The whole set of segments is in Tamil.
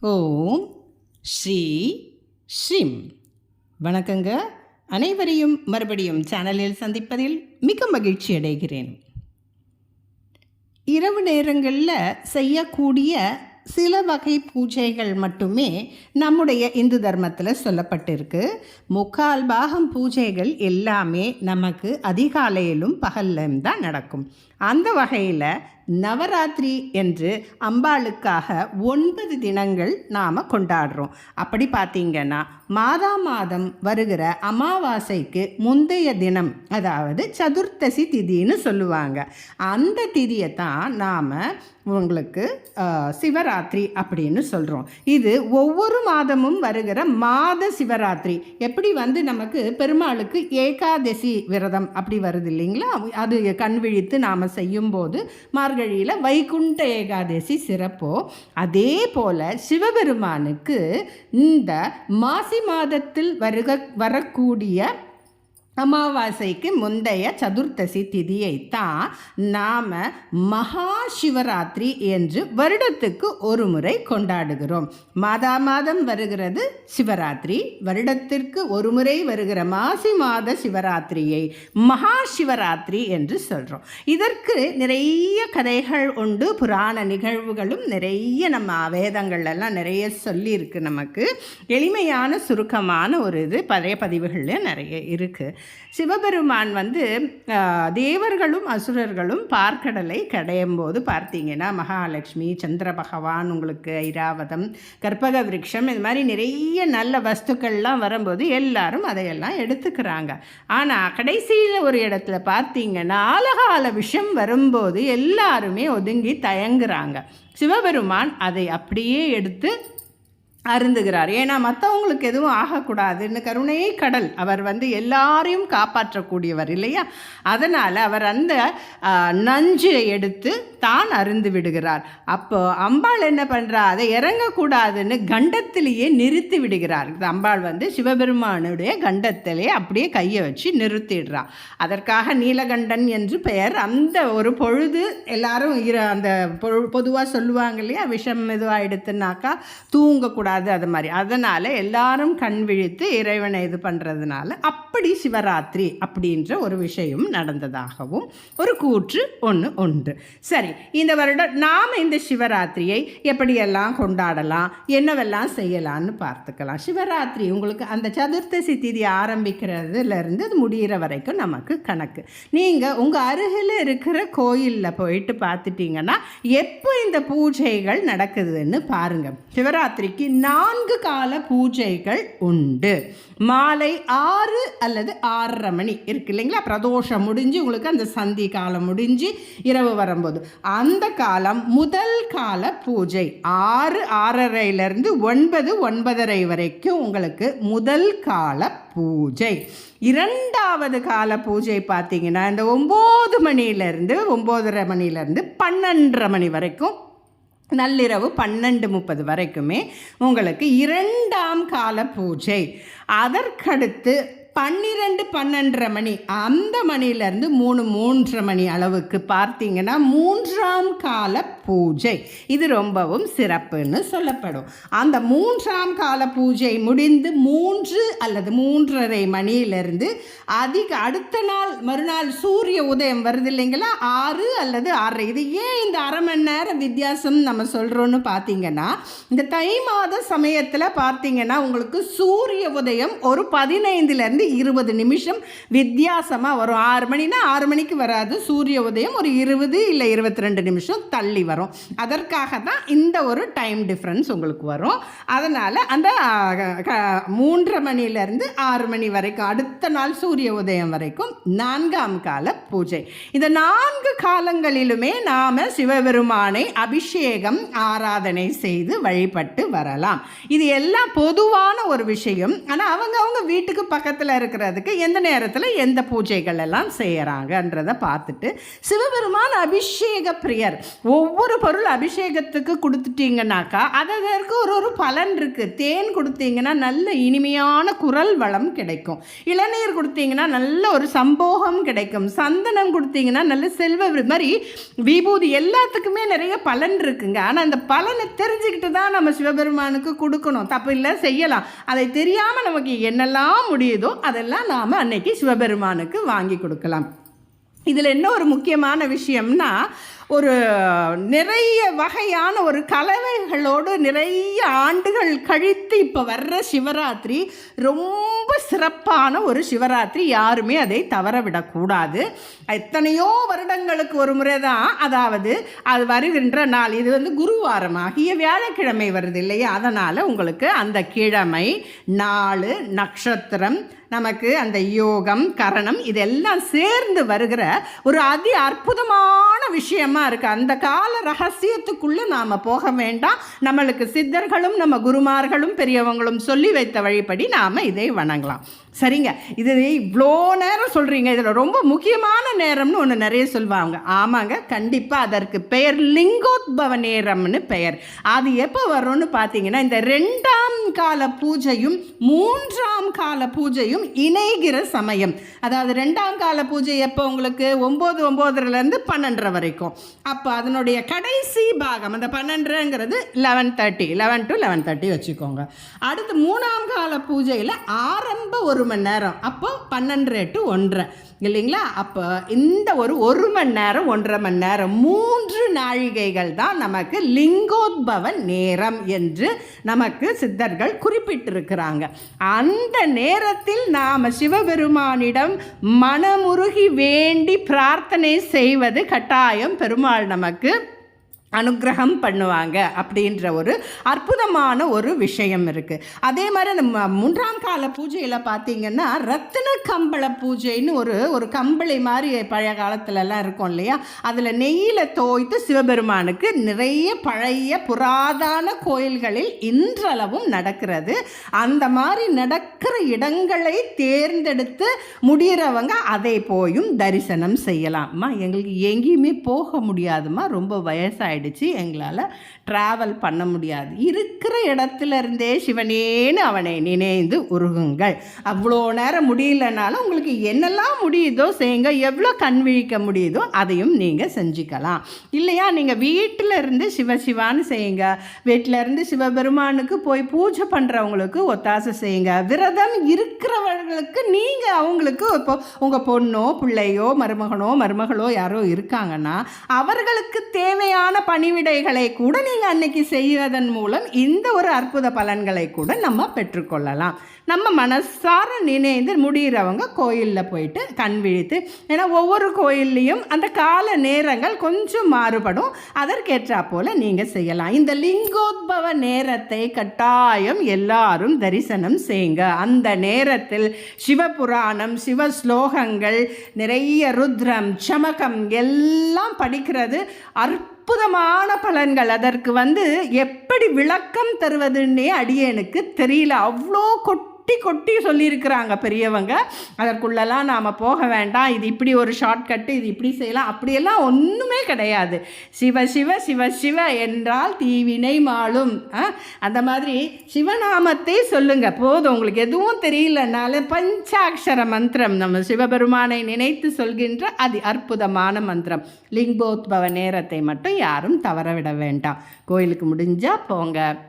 ஓம் ஸ்ரீ ஸ்ரீம். வணக்கங்க. அனைவரையும் மறுபடியும் சேனலில் சந்திப்பதில் மிக மகிழ்ச்சி அடைகிறேன். இரவு நேரங்களில் செய்யக்கூடிய சில வகை பூஜைகள் மட்டுமே நம்முடைய இந்து தர்மத்தில் சொல்லப்பட்டிருக்கு. முக்கால் பாகம் பூஜைகள் எல்லாமே நமக்கு அதிகாலையிலும் பகல்லும் தான் நடக்கும். அந்த வகையில் நவராத்திரி என்று அம்பாளுக்காக ஒன்பது தினங்கள் நாம் கொண்டாடுறோம். அப்படி பார்த்தீங்கன்னா மாதா மாதம் வருகிற அமாவாசைக்கு முந்தைய தினம் அதாவது சதுர்த்தசி திதின்னு சொல்லுவாங்க. அந்த திதியை தான் நாம் உங்களுக்கு சிவராத்திரி அப்படின்னு சொல்கிறோம் இது ஒவ்வொரு மாதமும் வருகிற மாத சிவராத்திரி. எப்படி வந்து நமக்கு பெருமாளுக்கு ஏகாதசி விரதம் அப்படி வருது இல்லைங்களா? அது கண் விழித்து நாம் செய்யும்போது மார்கழியில் வைகுண்ட ஏகாதசி சிறப்போ. அதே போல் சிவபெருமானுக்கு இந்த மாசி மாதத்தில் வருக வரக்கூடிய அமாவாசைக்கு முந்தைய சதுர்த்தசி திதியைத்தான் நாம் மகா சிவராத்திரி என்று வருடத்துக்கு ஒரு முறை கொண்டாடுகிறோம். மாதா மாதம் வருகிறது சிவராத்திரி. வருடத்திற்கு ஒரு முறை வருகிற மாசி மாத சிவராத்திரியை மகா சிவராத்திரி என்று சொல்கிறோம் இதற்கு நிறைய கதைகள் உண்டு புராண நிகழ்வுகளும் நிறைய நம்ம வேதங்கள்லாம் நிறைய சொல்லியிருக்கு நமக்கு. எளிமையான சுருக்கமான ஒரு இது பழைய பதிவுகளில் நிறைய இருக்குது சிவபெருமான் வந்து தேவர்களும் அசுரர்களும் பார்க்கடலை கடையும் போது பார்த்தீங்கன்னா மகாலட்சுமி சந்திர பகவான் உங்களுக்கு ஐராவதம் கற்பக விருட்சம் இது மாதிரி நிறைய நல்ல வஸ்துக்கள்லாம் வரும்போது எல்லாரும் அதையெல்லாம் எடுத்துக்கிறாங்க. ஆனால் கடைசியில் ஒரு இடத்துல பார்த்தீங்கன்னா ஆலகால விஷம் வரும்போது எல்லாருமே ஒதுங்கி தயங்குறாங்க. சிவபெருமான் அதை அப்படியே எடுத்து அருந்துகிறார். ஏன்னா மற்றவங்களுக்கு எதுவும் ஆகக்கூடாதுன்னு கருணையை கடல். அவர் வந்து எல்லாரையும் காப்பாற்றக்கூடியவர் இல்லையா? அதனால் அவர் அந்த நஞ்சை எடுத்து தான் அருந்து விடுகிறார். அப்போ அம்பாள் என்ன பண்ணுறா அதை இறங்கக்கூடாதுன்னு கண்டத்திலேயே நிறுத்தி விடுகிறார். அம்பாள் வந்து சிவபெருமானுடைய கண்டத்திலே அப்படியே கையை வச்சு நிறுத்திடுறா. அதற்காக நீலகண்டன் என்று பெயர். அந்த ஒரு பொழுது எல்லாரும் இரு அந்த பொதுவாக சொல்லுவாங்க இல்லையா? விஷம் இதுவாக எடுத்துனாக்கா தூங்கக்கூடாது அது மாதிரி. அதனால் எல்லாரும் கண் விழித்து இறைவனை இது பண்ணுறதுனால அப்படி சிவராத்திரி அப்படின்ற ஒரு விஷயம் நடந்ததாகவும் ஒரு கூற்று ஒன்று உண்டு. சரி இந்த வருடம் நாம் இந்த சிவராத்திரியை எப்படியெல்லாம் கொண்டாடலாம் என்னவெல்லாம் செய்யலாம்னு பார்த்துக்கலாம். சிவராத்திரி உங்களுக்கு அந்த சதுர்த்தசி திதி ஆரம்பிக்கிறதுலேருந்து அது முடிகிற வரைக்கும் நமக்கு கணக்கு. நீங்கள் உங்கள் அருகில் இருக்கிற கோயிலில் போயிட்டு பார்த்துட்டிங்கன்னா எப்போ இந்த பூஜைகள் நடக்குதுன்னு பாருங்கள் சிவராத்திரிக்கு நான்கு கால பூஜைகள் உண்டு. மாலை ஆறு அல்லது ஆறரை மணி. இருக்கு இல்லைங்களா? பிரதோஷம் முடிஞ்சு உங்களுக்கு அந்த சந்தி காலம் முடிஞ்சு இரவு வரும்போது. அந்த காலம் முதல் கால பூஜை. ஆறு ஆறரைலேருந்து ஒன்பது ஒன்பதரை வரைக்கும் உங்களுக்கு முதல் கால பூஜை. இரண்டாவது கால பூஜை பார்த்தீங்கன்னா இந்த ஒம்பது மணியிலேருந்து ஒம்போதரை மணியிலேருந்து பன்னெண்டரை மணி வரைக்கும் நள்ளிரவு பன்னெண்டு முப்பது வரைக்குமே உங்களுக்கு இரண்டாம் கால பூஜை. அதற்கடுத்து பன்னிரெண்டு பன்னெண்டரை மணி அந்த மணிலேருந்து மூணு மூன்றரை மணி அளவுக்கு பார்த்தீங்கன்னா மூன்றாம் கால பூஜை. இது ரொம்பவும் சிறப்புன்னு சொல்லப்படும். அந்த மூன்றாம் கால பூஜை முடிந்து மூன்று அல்லது மூன்றரை மணியிலிருந்து அதிக அடுத்த நாள் மறுநாள் சூரிய உதயம் வருது இல்லைங்களா? ஆறு அல்லது ஆறரை. இது ஏன் இந்த அரை மணி நேரம் வித்தியாசம் நம்ம சொல்கிறோன்னு பார்த்தீங்கன்னா இந்த தை மாத சமயத்தில் பார்த்தீங்கன்னா உங்களுக்கு சூரிய உதயம் ஒரு பதினைந்துலேருந்து இருபது நிமிஷம் வித்தியாசமாக வரும். ஆறு மணினா ஆறு மணிக்கு வராது. சூரிய உதயம் ஒரு இருபது இல்லை இருபத்தி ரெண்டு நிமிஷம் தள்ளி வரும். அதற்காக தான் இந்த ஒரு டைம் டிஃப்ரென்ஸ் உங்களுக்கு வரும். அதனால் அந்த க- மூன்றரை மணிலேருந்து ஆறு மணி வரைக்கும் அடுத்த நாள் சூரிய உதயம் வரைக்கும் நான்காம் கால பூஜை. இந்த நான்கு காலங்களிலுமே நாம் சிவபெருமானை அபிஷேகம் ஆராதனை செய்து வழிபட்டு வரலாம். இது எல்லாம் பொதுவான ஒரு விஷயம். ஆனால் அவங்க அவங்க வீட்டுக்கு பக்கத்தில் பக்கத்தில் இருக்கிறதுக்கு எந்த நேரத்தில் எந்த பூஜைகள் எல்லாம் செய்கிறாங்கன்றதை பார்த்துட்டு சிவபெருமான் அபிஷேக பிரியர். ஒவ்வொரு பொருள் அபிஷேகத்துக்கு கொடுத்துட்டீங்கன்னாக்கா அது அதற்கு ஒரு ஒரு பலன் இருக்குது தேன் கொடுத்தீங்கன்னா நல்ல இனிமையான குரல் வளம் கிடைக்கும். இளநீர் கொடுத்தீங்கன்னா நல்ல ஒரு சம்போகம் கிடைக்கும். சந்தனம் கொடுத்தீங்கன்னா நல்ல செல்வ மாதிரி விபூதி எல்லாத்துக்குமே நிறைய பலன் இருக்குங்க. ஆனால் அந்த பலனை தெரிஞ்சுக்கிட்டு தான் நம்ம சிவபெருமானுக்கு கொடுக்கணும். தப்பு இல்லை செய்யலாம். அதை தெரியாமல் நமக்கு என்னெல்லாம் முடியுதோ அதெல்லாம் நாம் அன்னைக்கு சிவபெருமானுக்கு வாங்கி கொடுக்கலாம். இதில் என்ன ஒரு முக்கியமான விஷயம்னா ஒரு நிறைய வகையான ஒரு கலவைகளோடு நிறைய ஆண்டுகள் கழித்து இப்போ வர்ற சிவராத்திரி ரொம்ப சிறப்பான ஒரு சிவராத்திரி. யாருமே அதை தவற விடக்கூடாது எத்தனையோ வருடங்களுக்கு ஒரு முறை தான். அதாவது அது வருகின்ற நாள். இது வந்து குருவாரம். ஆகிய வியாழக்கிழமை வருது இல்லையா? அதனால் உங்களுக்கு அந்த கிழமை நாள் நட்சத்திரம் நமக்கு அந்த யோகம் கரணம் இதெல்லாம் சேர்ந்து வருகிற ஒரு அதி அற்புதமான விஷயமா இருக்கு. அந்த கால ரகசியத்துக்குள்ளே நாம போக வேண்டாம். நம்மளுக்கு சித்தர்களும் நம்ம குருமார்களும் பெரியவங்களும் சொல்லி வைத்த வழிபடி நாம் இதை வணங்கலாம். சரிங்க. இது இவ்வளோ நேரம் சொல்கிறீங்க இதில் ரொம்ப முக்கியமான நேரம்னு ஒன்று நிறைய சொல்லுவாங்க. ஆமாங்க. கண்டிப்பாக அதற்கு பெயர் லிங்கோத்பவ நேரம்னு பெயர். அது எப்போ வரும்னு பார்த்தீங்கன்னா இந்த ரெண்டாம் கால பூஜையும் மூன்றாம் கால பூஜையும் இணைகிற சமயம். அதாவது ரெண்டாம் கால பூஜை எப்போ உங்களுக்கு? ஒம்பது ஒம்போதுலேருந்து பன்னெண்டரை வரைக்கும். அப்போ அதனுடைய கடைசி பாகம் அந்த பன்னெண்டுங்கிறது eleven thirty eleven to eleven thirty வச்சுக்கோங்க. அடுத்து மூணாம் கால பூஜையில் ஆரம்ப ஒரு மணி நேரம். அப்போ பன்னெண்டரை டு ஒன்றரை. இல்லைங்களா? அப்போ இந்த ஒரு ஒரு மணி நேரம் ஒன்றரை மணி நேரம் மூன்று நாழிகைகள் தான் நமக்கு லிங்கோத்பவ நேரம் என்று நமக்கு சித்தர்கள் குறிப்பிட்டிருக்கிறாங்க. அந்த நேரத்தில் நாம் சிவபெருமானிடம் மனமுருகி வேண்டி பிரார்த்தனை செய்வது கட்டாயம். பெருமாள் நமக்கு அனுக்கிரகம் பண்ணுவாங்க அப்படின்ற ஒரு அற்புதமான ஒரு விஷயம் இருக்குது அதே மாதிரி நம்ம மூன்றாம் கால பூஜையில் பார்த்தீங்கன்னா ரத்தின கம்பள பூஜைன்னு ஒரு ஒரு கம்பளி மாதிரி பழைய காலத்துலலாம் இருக்கும் இல்லையா? அதில் நெய்யில் தோய்த்து சிவபெருமானுக்கு நிறைய பழைய புராதன கோயில்களில் இன்றளவும் நடக்கிறது. அந்த மாதிரி நடக்கிற இடங்களை தேர்ந்தெடுத்து முடிகிறவங்க அதை போயும் தரிசனம் செய்யலாம்மா. எங்களுக்கு எங்கேயுமே போக முடியாதுமா ரொம்ப வயசாயிடுச்சு எங்களால் ட்ராவல் பண்ண முடியாது. இருக்கிற இடத்துல இருந்தே சிவனேன்னு அவனை நினைந்து உருகுங்கள். அவ்வளோ நேரம் முடியலனாலும் உங்களுக்கு என்னெல்லாம் முடியுதோ செய்யுங்க. எவ்வளோ கண் விழிக்க முடியுதோ அதையும் நீங்கள் செஞ்சுக்கலாம். இல்லையா? நீங்கள் வீட்டில் இருந்து சிவ சிவான்னு செய்யுங்க. வீட்டில் இருந்து சிவபெருமானுக்கு போய் பூஜை பண்ணுறவங்களுக்கு ஒத்தாசை செய்யுங்க. விரதம் இருக்கிறவர்களுக்கு நீங்கள் அவங்களுக்கு இப்போ உங்கள் பொண்ணோ பிள்ளையோ மருமகனோ மருமகளோ யாரோ இருக்காங்கன்னா அவர்களுக்கு தேவையான பணிவிடைகளை கூட நீங்கள் அன்னைக்கு செய்வதன் மூலம் இந்த ஒரு அற்புத பலன்களை கூட நம்ம பெற்றுக்கொள்ளலாம். நம்ம மனசார நினைந்து முடிகிறவங்க கோயிலில் போயிட்டு கண் விழித்து ஏன்னா ஒவ்வொரு கோயில்லையும் அந்த கால நேரங்கள் கொஞ்சம் மாறுபடும். அதற்கேற்றா போல் நீங்கள் செய்யலாம். இந்த லிங்கோத்பவ நேரத்தை கட்டாயம் எல்லாரும் தரிசனம் செய்யுங்க அந்த நேரத்தில் சிவபுராணம் சிவ ஸ்லோகங்கள் நிறைய ருத்ரம் சமகம் எல்லாம் படிக்கிறது அற்புதமான பலன்கள். அதற்கு வந்து எப்படி விளக்கம் தருவதுன்னே அடியேனுக்கு தெரியல. அவ்வளோ கொட்டி கொட்டி சொல்லியிருக்கிறாங்க பெரியவங்க. அதற்குள்ளெல்லாம் நாம் போக வேண்டாம். இது இப்படி ஒரு ஷார்ட்கட்டு இது இப்படி செய்யலாம். அப்படியெல்லாம் ஒன்றுமே கிடையாது. சிவ சிவ சிவ சிவ என்றால் தீவினை மாளும் ஆ? அந்த மாதிரி சிவநாமத்தை சொல்லுங்கள் போதும். உங்களுக்கு எதுவும் தெரியலனாலும் பஞ்சாட்சர மந்திரம் நம்ம சிவபெருமானை நினைத்து சொல்கின்ற அதி அற்புதமான மந்திரம். லிங்கோத்பவ நேரத்தை மட்டும் யாரும் தவறவிட வேண்டாம். கோயிலுக்கு முடிஞ்சால் போங்க.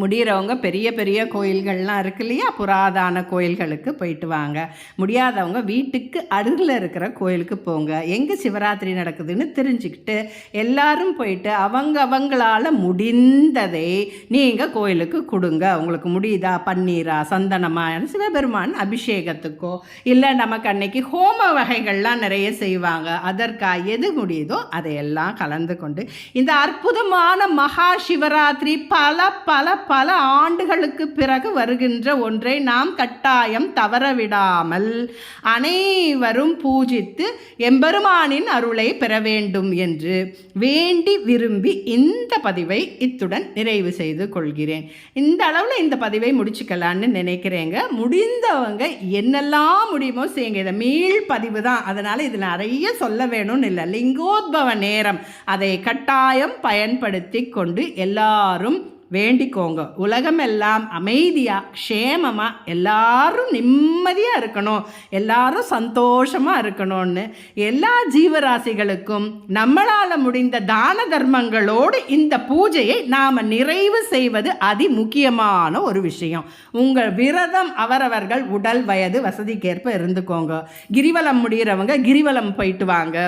முடிகிறவங்க பெரிய பெரிய கோயில்கள்லாம் இருக்கு இல்லையா? புராதான கோயில்களுக்கு போயிட்டு வாங்க. முடியாதவங்க வீட்டுக்கு அருகில் இருக்கிற கோயிலுக்கு போங்க. எங்கே சிவராத்திரி நடக்குதுன்னு தெரிஞ்சுக்கிட்டு எல்லாரும் போயிட்டு அவங்க அவங்களால முடிந்ததை நீங்கள் கோயிலுக்கு கொடுங்க. உங்களுக்கு முடியுதா? பன்னீரா சந்தனமா சிவபெருமான் அபிஷேகத்துக்கோ? இல்லை நமக்கு அன்னைக்கு ஹோம வகைகள்லாம் நிறைய செய்வாங்க. அதற்கா எது முடியுதோ அதையெல்லாம் கலந்து கொண்டு இந்த அற்புதமான மகா சிவராத்திரி பல பல பல ஆண்டுகளுக்கு பிறகு வருகின்ற ஒன்றை நாம் கட்டாயம் தவறவிடாமல் அனைவரும் பூஜித்து எம்பெருமானின் அருளை பெற வேண்டும் என்று வேண்டி விரும்பி இந்த பதிவை இத்துடன் நிறைவு செய்து கொள்கிறேன். இந்த அளவில் இந்த பதிவை முடிச்சுக்கலான்னு நினைக்கிறேங்க. முடிந்தவங்க என்னெல்லாம் முடியுமோ செய்யுங்க. இதை மீள் பதிவு தான். அதனால் இதில் நிறைய சொல்ல வேணும்னு இல்லை. லிங்கோத்பவ நேரம். அதை கட்டாயம் பயன்படுத்தி கொண்டு எல்லாரும் வேண்டிக்கோங்க. உலகமெல்லாம் அமைதியாக க்ஷேமமாக எல்லாரும் நிம்மதியாக இருக்கணும். எல்லாரும் சந்தோஷமாக இருக்கணும்னு எல்லா ஜீவராசிகளுக்கும் நம்மளால் முடிந்த தான தர்மங்களோடு இந்த பூஜையை நாம் நிறைவு செய்வது அதி முக்கியமான ஒரு விஷயம். உங்கள் விரதம் அவரவர்கள் உடல் வயது வசதிக்கேற்ப இருந்துக்கோங்க. கிரிவலம் முடிகிறவங்க கிரிவலம் போயிட்டு வாங்க.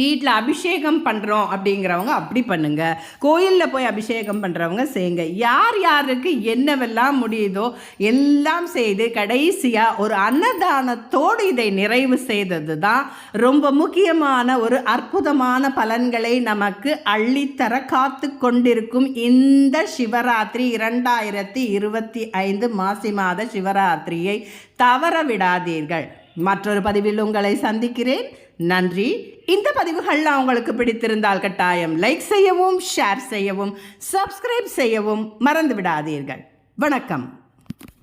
வீட்டில் அபிஷேகம் பண்ணுறோம் அப்படிங்கிறவங்க அப்படி பண்ணுங்க. கோயிலில் போய் அபிஷேகம் பண்ணுறவங்க செய்யுங்க. யார் யாருக்கு என்னவெல்லாம் முடியுதோ எல்லாம் செய்து கடைசியாக ஒரு அன்னதானத்தோடு இதை நிறைவு செய்தது தான் ரொம்ப முக்கியமான ஒரு அற்புதமான பலன்களை நமக்கு அள்ளித்தர காத்து கொண்டிருக்கும் இந்த சிவராத்திரி இரண்டாயிரத்தி இருபத்தி ஐந்து மாசி மாத சிவராத்திரியை தவற விடாதீர்கள். மற்றொரு பதிவில் உங்களை சந்திக்கிறேன். நன்றி. இந்த பதிவுகள்லாம் உங்களுக்கு பிடித்திருந்தால் கட்டாயம் லைக் செய்யவும் ஷேர் செய்யவும் சப்ஸ்கிரைப் செய்யவும் மறந்து விடாதீர்கள் வணக்கம்.